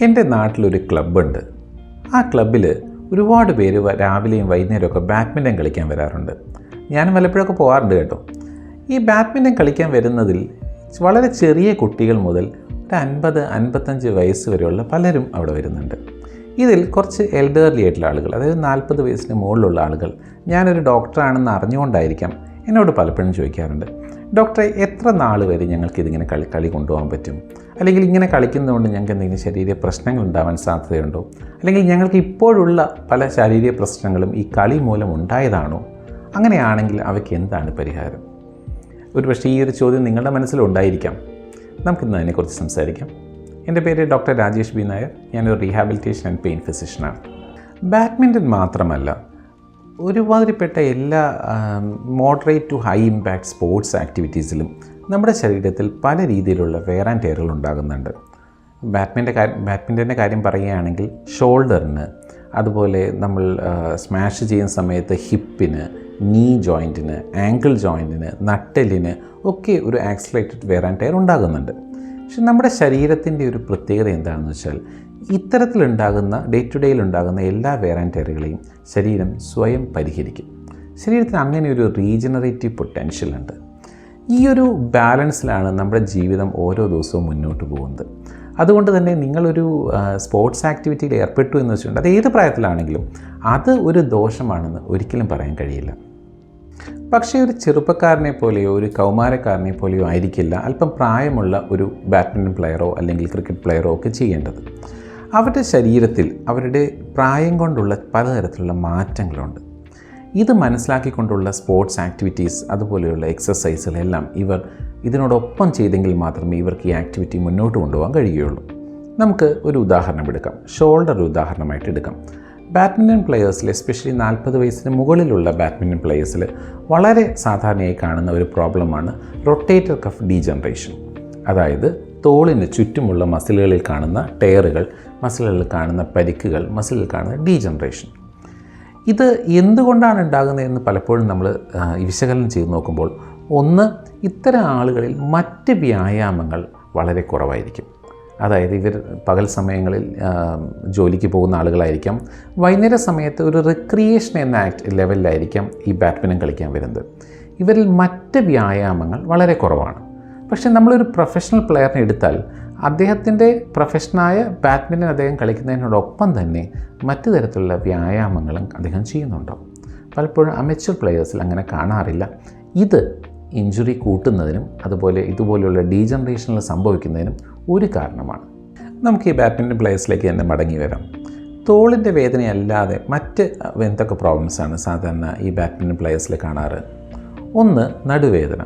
എന്റെ നാട്ടിലൊരു ക്ലബ്ബുണ്ട്. ആ ക്ലബ്ബിൽ ഒരുപാട് പേര് രാവിലെയും വൈകുന്നേരമൊക്കെ ബാഡ്മിന്റൺ കളിക്കാൻ വരാറുണ്ട്. ഞാനും വല്ലപ്പോഴൊക്കെ പോകാറുണ്ട് കേട്ടോ. ഈ ബാഡ്മിന്റൺ കളിക്കാൻ വരുന്നതിൽ വളരെ ചെറിയ കുട്ടികൾ മുതൽ ഒരു അൻപത് അൻപത്തഞ്ച് വയസ്സ് വരെയുള്ള പലരും അവിടെ വരുന്നുണ്ട്. ഇതിൽ കുറച്ച് എൽഡേർലി ആയിട്ടുള്ള ആളുകൾ അതായത് നാൽപ്പത് വയസ്സിന് മുകളിലുള്ള ആളുകൾ ഞാനൊരു ഡോക്ടറാണെന്ന് അറിഞ്ഞുകൊണ്ടായിരിക്കാം എന്നോട് പലപ്പോഴും ചോദിക്കാറുണ്ട്. ഡോക്ടറെ എത്ര നാൾ വരെ ഞങ്ങൾക്ക് ഇതിങ്ങനെ കളി കളി കൊണ്ടുപോകാൻ പറ്റും? അല്ലെങ്കിൽ ഇങ്ങനെ കളിക്കുന്നതുകൊണ്ട് ഞങ്ങൾക്ക് എന്തെങ്കിലും ശരീര പ്രശ്നങ്ങൾ ഉണ്ടാവാൻ സാധ്യതയുണ്ടോ? അല്ലെങ്കിൽ ഞങ്ങൾക്ക് ഇപ്പോഴുള്ള പല ശാരീരിക പ്രശ്നങ്ങളും ഈ കളി മൂലം ഉണ്ടായതാണോ? അങ്ങനെയാണെങ്കിൽ അവയ്ക്ക് എന്താണ് പരിഹാരം? ഒരുപക്ഷേ ഈ ഒരു ചോദ്യം നിങ്ങളുടെ മനസ്സിലുണ്ടായിരിക്കാം. നമുക്കിന്ന് അതിനെക്കുറിച്ച് സംസാരിക്കാം. എന്റെ പേര് ഡോക്ടർ രാജേഷ് ബി നായർ. ഞാനൊരു റീഹാബിലിറ്റേഷൻ ആൻഡ് പെയിൻ ഫിസിഷ്യനാണ് ബാഡ്മിന്റൺ മാത്രമല്ല ഒരുമാതിരിപ്പെട്ട എല്ലാ moderate to high impact sports ആക്ടിവിറ്റീസിലും നമ്മുടെ ശരീരത്തിൽ പല രീതിയിലുള്ള വെയർ ആൻഡ് ടയറുകൾ ഉണ്ടാകുന്നുണ്ട്. ബാഡ്മിന്റെ കാര്യം ബാഡ്മിന്റന്റെ കാര്യം പറയുകയാണെങ്കിൽ ഷോൾഡറിന് അതുപോലെ നമ്മൾ സ്മാഷ് ചെയ്യുന്ന സമയത്ത് ഹിപ്പിന് നീ ജോയിന്റിന് ആങ്കിൾ ജോയിന്റിന് നട്ടലിന് ഒക്കെ ഒരു ആക്സിലേറ്റഡ് വെയർ ആൻഡ് ടയർ ഉണ്ടാകുന്നുണ്ട്. പക്ഷെ നമ്മുടെ ശരീരത്തിന്റെ ഒരു പ്രത്യേകത എന്താണെന്ന് വെച്ചാൽ ഇത്തരത്തിലുണ്ടാകുന്ന ഡേ ടു ഡേയിൽ ഉണ്ടാകുന്ന എല്ലാ വേറാന്റേറുകളെയും ശരീരം സ്വയം പരിഹരിക്കും. ശരീരത്തിന് അങ്ങനെ ഒരു റീജനറേറ്റീവ് പൊട്ടൻഷ്യൽ ഉണ്ട് ഈ ഒരു ബാലൻസിലാണ് നമ്മുടെ ജീവിതം ഓരോ ദിവസവും മുന്നോട്ട് പോകുന്നത്. അതുകൊണ്ട് തന്നെ നിങ്ങളൊരു സ്പോർട്സ് ആക്ടിവിറ്റിയിൽ ഏർപ്പെട്ടു എന്ന് വെച്ചിട്ടുണ്ട്. അത് ഏത് പ്രായത്തിലാണെങ്കിലും അത് ഒരു ദോഷമാണെന്ന് ഒരിക്കലും പറയാൻ കഴിയില്ല. പക്ഷേ ഒരു ചെറുപ്പക്കാരനെ പോലെയോ ഒരു കൗമാരക്കാരനെ പോലെയോ ആയിരിക്കില്ല അല്പം പ്രായമുള്ള ഒരു ബാഡ്മിന്റൺ പ്ലെയറോ അല്ലെങ്കിൽ ക്രിക്കറ്റ് പ്ലെയറോ ഒക്കെ ചെയ്യേണ്ടത്. അവരുടെ ശരീരത്തിൽ അവരുടെ പ്രായം കൊണ്ടുള്ള പലതരത്തിലുള്ള മാറ്റങ്ങളുണ്ട്. ഇത് മനസ്സിലാക്കിക്കൊണ്ടുള്ള സ്പോർട്സ് ആക്ടിവിറ്റീസ് അതുപോലെയുള്ള എക്സസൈസുകളെല്ലാം ഇവർ ഇതിനോടൊപ്പം ചെയ്തെങ്കിൽ മാത്രമേ ഇവർക്ക് ഈ ആക്ടിവിറ്റി മുന്നോട്ട് കൊണ്ടുപോകാൻ കഴിയുകയുള്ളൂ. നമുക്ക് ഒരു ഉദാഹരണം എടുക്കാം. ഷോൾഡർ ഉദാഹരണമായിട്ട് എടുക്കാം. ബാഡ്മിന്റൺ പ്ലെയേഴ്സിൽ എസ്പെഷ്യലി നാൽപ്പത് വയസ്സിന് മുകളിലുള്ള ബാഡ്മിന്റൺ പ്ലെയേഴ്സിൽ വളരെ സാധാരണയായി കാണുന്ന ഒരു പ്രോബ്ലമാണ് റൊട്ടേറ്റർ കഫ് ഡീജനറേഷൻ അതായത് തോളിന് ചുറ്റുമുള്ള മസിലുകളിൽ കാണുന്ന ടയറുകൾ മസിലുകളിൽ കാണുന്ന പരിക്കുകൾ മസിലിൽ കാണുന്ന ഡീജനറേഷൻ ഇത് എന്തുകൊണ്ടാണ് ഉണ്ടാകുന്നതെന്ന് പലപ്പോഴും നമ്മൾ വിശകലനം ചെയ്ത് നോക്കുമ്പോൾ ഒന്ന് ഇത്തരം ആളുകളിൽ മറ്റ് വ്യായാമങ്ങൾ വളരെ കുറവായിരിക്കും. അതായത് ഇവർ പകൽ സമയങ്ങളിൽ ജോലിക്ക് പോകുന്ന ആളുകളായിരിക്കാം. വൈകുന്നേര സമയത്ത് ഒരു റിക്രിയേഷൻ എന്ന ആക്ട് ലെവലിലായിരിക്കാം ഈ ബാഡ്മിന്റൺ കളിക്കാൻ വരുന്നത്. ഇവരിൽ മറ്റ് വ്യായാമങ്ങൾ വളരെ കുറവാണ്. പക്ഷേ നമ്മളൊരു പ്രൊഫഷണൽ പ്ലെയറിനെ എടുത്താൽ അദ്ദേഹത്തിന്റെ പ്രൊഫഷനായ ബാഡ്മിന്റൺ അദ്ദേഹം കളിക്കുന്നതിനോടൊപ്പം തന്നെ മറ്റു തരത്തിലുള്ള വ്യായാമങ്ങളും അദ്ദേഹം ചെയ്യുന്നുണ്ടാവും പലപ്പോഴും അമച്വർ പ്ലെയേഴ്സിൽ അങ്ങനെ കാണാറില്ല. ഇത് ഇഞ്ചുറി കൂട്ടുന്നതിനും അതുപോലെ ഇതുപോലെയുള്ള ഡീജനറേഷനിൽ സംഭവിക്കുന്നതിനും ഒരു കാരണമാണ്. നമുക്ക് ഈ ബാഡ്മിന്റൺ പ്ലേയേഴ്സിലേക്ക് തന്നെ മടങ്ങി വരാം. തോളിന്റെ വേദനയല്ലാതെ മറ്റ് എന്തൊക്കെ പ്രോബ്ലംസാണ് സാധാരണ ഈ ബാഡ്മിന്റൺ പ്ലെയേഴ്സിൽ കാണാറ്? ഒന്ന് നടുവേദന.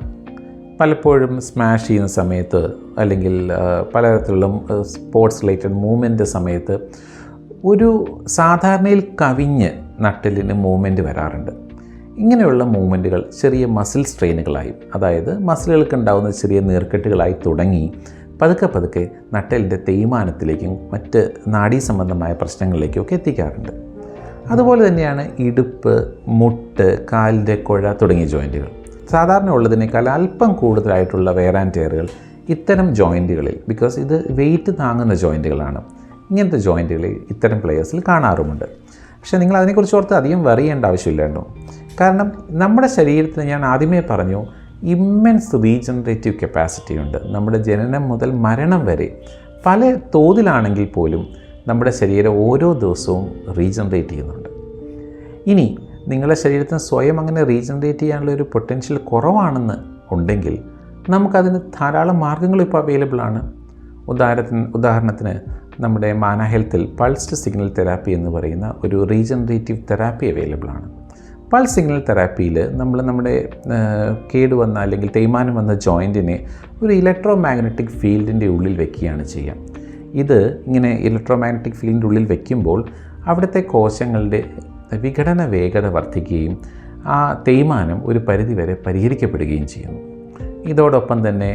പലപ്പോഴും സ്മാഷ് ചെയ്യുന്ന സമയത്ത് അല്ലെങ്കിൽ പലതരത്തിലുള്ള സ്പോർട്സ് റിലേറ്റഡ് മൂവ്മെന്റ് സമയത്ത് ഒരു സാധാരണയിൽ കവിഞ്ഞ് നട്ടലിന് മൂവ്മെന്റ് വരാറുണ്ട്. ഇങ്ങനെയുള്ള മൂവ്മെന്റുകൾ ചെറിയ മസിൽ സ്ട്രെയിനുകളായി അതായത് മസിലുകൾക്ക് ഉണ്ടാകുന്ന ചെറിയ നീർക്കെട്ടുകളായി തുടങ്ങി പതുക്കെ പതുക്കെ നട്ടലിന്റെ തേയ്മാനത്തിലേക്കും മറ്റ് നാഡീ സംബന്ധമായ പ്രശ്നങ്ങളിലേക്കും ഒക്കെ എത്തിക്കാറുണ്ട്. അതുപോലെ തന്നെയാണ് ഇടുപ്പ് മുട്ട് കാലിന്റെ കുഴ തുടങ്ങിയ ജോയിന്റുകൾ. സാധാരണ ഉള്ളതിനേക്കാൾ അല്പം കൂടുതലായിട്ടുള്ള വെയർ ആൻഡ് ടയറുകൾ ഇത്തരം ജോയിന്റുകളിൽ ബിക്കോസ് ഇത് വെയിറ്റ് താങ്ങുന്ന ജോയിന്റുകളാണ്. ഇങ്ങനത്തെ ജോയിന്റുകളിൽ ഇത്തരം പ്ലെയേഴ്സിൽ കാണാറുമുണ്ട്. പക്ഷേ നിങ്ങൾ അതിനെക്കുറിച്ച് ഓർത്ത് അധികം വറിയേണ്ട ആവശ്യമില്ല കാരണം നമ്മുടെ ശരീരത്തിന് ഞാൻ ആദ്യമേ പറഞ്ഞു ഇമ്മൻസ് റീജനറേറ്റീവ് കപ്പാസിറ്റി ഉണ്ട്. നമ്മുടെ ജനനം മുതൽ മരണം വരെ പല തോതിലാണെങ്കിൽ പോലും നമ്മുടെ ശരീരം ഓരോ ദിവസവും റീജനറേറ്റ് ചെയ്യുന്നുണ്ട്. ഇനി നിങ്ങളുടെ ശരീരത്തിന് സ്വയം അങ്ങനെ റീജനറേറ്റ് ചെയ്യാനുള്ള ഒരു പൊട്ടൻഷ്യൽ കുറവാണെന്ന് ഉണ്ടെങ്കിൽ നമുക്കതിന് ധാരാളം മാർഗങ്ങൾ ഇപ്പോൾ അവൈലബിൾ ആണ്. ഉദാഹരണത്തിന് ഉദാഹരണത്തിന് നമ്മുടെ മാന ഹെൽത്തിൽ പൾസ്ഡ് സിഗ്നൽ തെറാപ്പി എന്ന് പറയുന്ന ഒരു റീജനറേറ്റീവ് തെറാപ്പി അവൈലബിൾ ആണ്. പൾസ് സിഗ്നൽ തെറാപ്പിയിൽ നമ്മൾ നമ്മുടെ കേട് കേടുവന്ന അല്ലെങ്കിൽ തേയ്മാനം വന്ന ജോയിന്റിനെ ഒരു ഇലക്ട്രോ മാഗ്നറ്റിക് ഫീൽഡിന്റെ ഉള്ളിൽ വെക്കുകയാണ് ചെയ്യുക. ഇത് ഇങ്ങനെ ഇലക്ട്രോ മാഗ്നറ്റിക് ഫീൽഡിന്റെ ഉള്ളിൽ വെക്കുമ്പോൾ അവിടുത്തെ കോശങ്ങളുടെ വിഘടന വേഗത വർദ്ധിക്കുകയും ആ തേയ്മാനം ഒരു പരിധിവരെ പരിഹരിക്കപ്പെടുകയും ചെയ്യുന്നു. ഇതോടൊപ്പം തന്നെ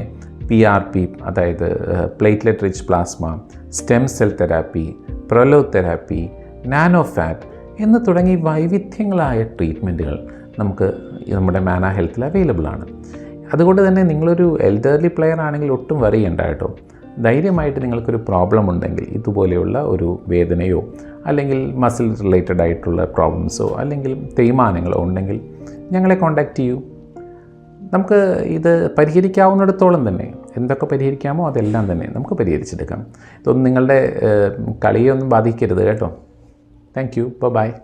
പി ആർ പി അതായത് platelet rich plasma stem cell therapy prolo therapy nano fat എന്ന് തുടങ്ങി വൈവിധ്യങ്ങളായ ട്രീറ്റ്മെന്റുകൾ നമുക്ക് നമ്മുടെ മാന ഹെൽത്തിൽ അവൈലബിൾ ആണ്. അതുകൊണ്ട് തന്നെ നിങ്ങളൊരു എൽഡർലി പ്ലെയർ ആണെങ്കിൽ ഒട്ടും വറിയണ്ട കേട്ടോ. ധൈര്യമായിട്ട് നിങ്ങൾക്കൊരു പ്രോബ്ലം ഉണ്ടെങ്കിൽ ഇതുപോലെയുള്ള ഒരു വേദനയോ അല്ലെങ്കിൽ മസിൽ റിലേറ്റഡ് ആയിട്ടുള്ള പ്രോബ്ലംസോ അല്ലെങ്കിൽ തേയ്മാനങ്ങളോ ഉണ്ടെങ്കിൽ ഞങ്ങളെ കോൺടാക്റ്റ് ചെയ്യൂ. നമുക്ക് ഇത് പരിഹരിക്കാവുന്നിടത്തോളം തന്നെ എന്തൊക്കെ പരിഹരിക്കാമോ അതെല്ലാം തന്നെ നമുക്ക് പരിഹരിച്ചെടുക്കാം. ഇതൊന്നും നിങ്ങളുടെ കളിയൊന്നും ബാധിക്കരുത് കേട്ടോ. Thank you. Bye bye.